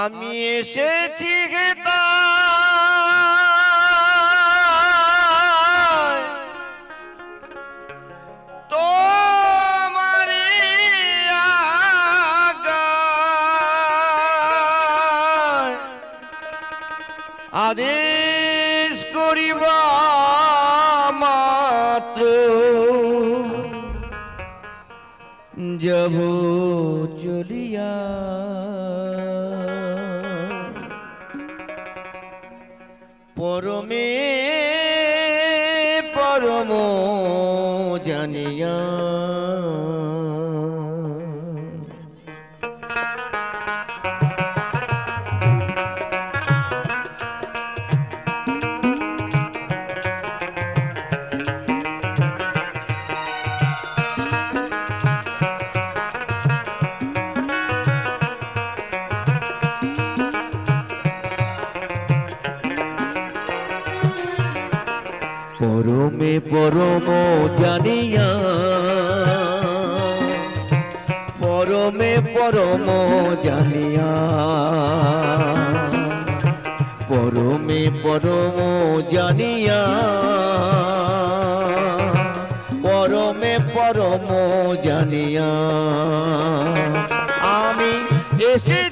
আমি এসেছি গেতা। আদেশ করিবা মাত্র। যাব চলিয়া। পরমে জানিয়া। পরমে পরম জানিয়া। পরমে পরম জানিয়া। পরমে পরম জানিয়া। আমি এসেছি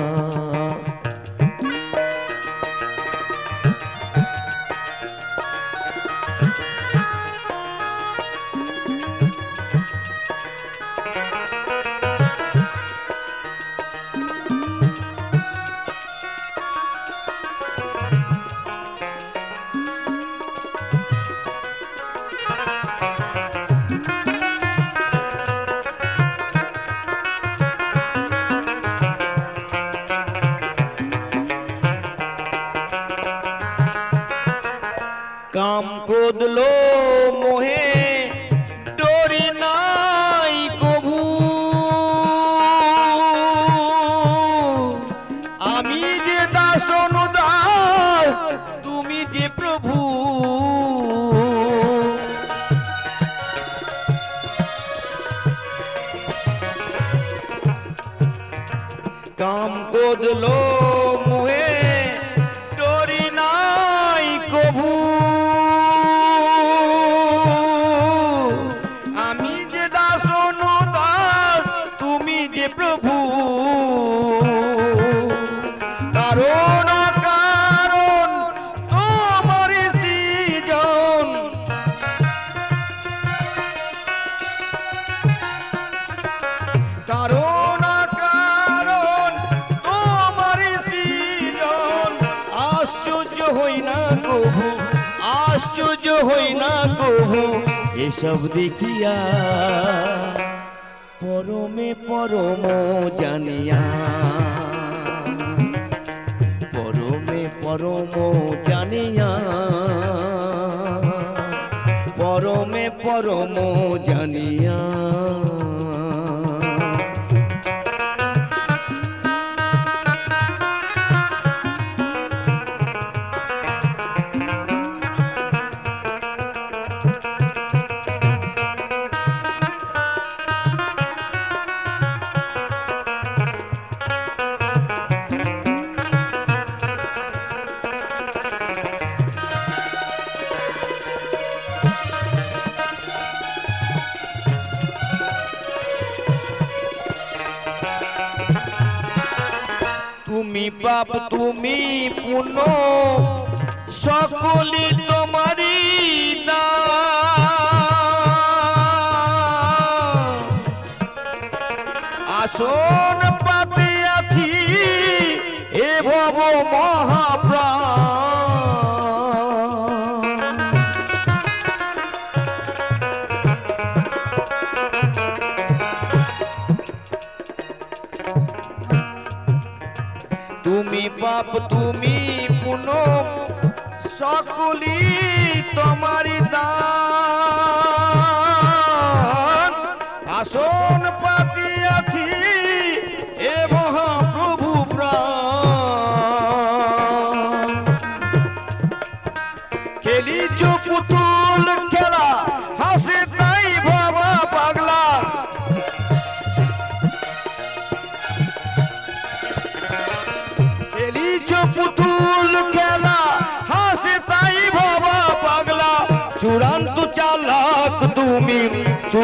কাম ক্রোধ মুহে, ডরি নাই কভু। আমি যে দাস দাস, তুমি যে প্রভু। কারণ কারণ তোমার সৃজন। কারণ আশ্চর্য হই না কভু এসব দেখিয়া পরমে পরম জানিয়া, পরমে পরম জানিয়া, পরমে পরম জানিয়া। তুমি বাপ তুমি পুণ্য সকলি তোমারই দান। আসন পাতে আছি এ ভব মহাপ্রাণ পাপ তুমি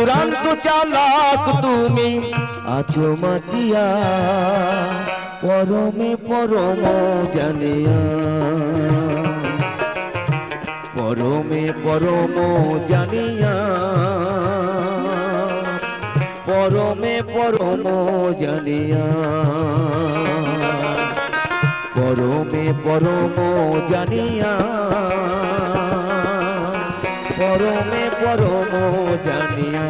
চূড়ান্ত চালাক তুমি। আছো মাতিয়া, পরমে পরম জানিয়া। পরমে পরম জানিয়া। পরমে পরম জানিয়া। পরমে পরম জানিয়া। পরমে পরম জানিয়া।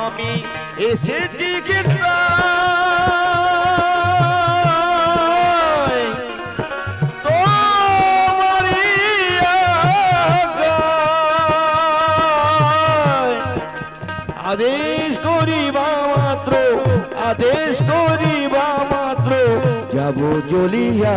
আমি এসেছি আদেশ করিবা মাত্র আদেশ করিবা মাত্র যাব জ্বলিয়া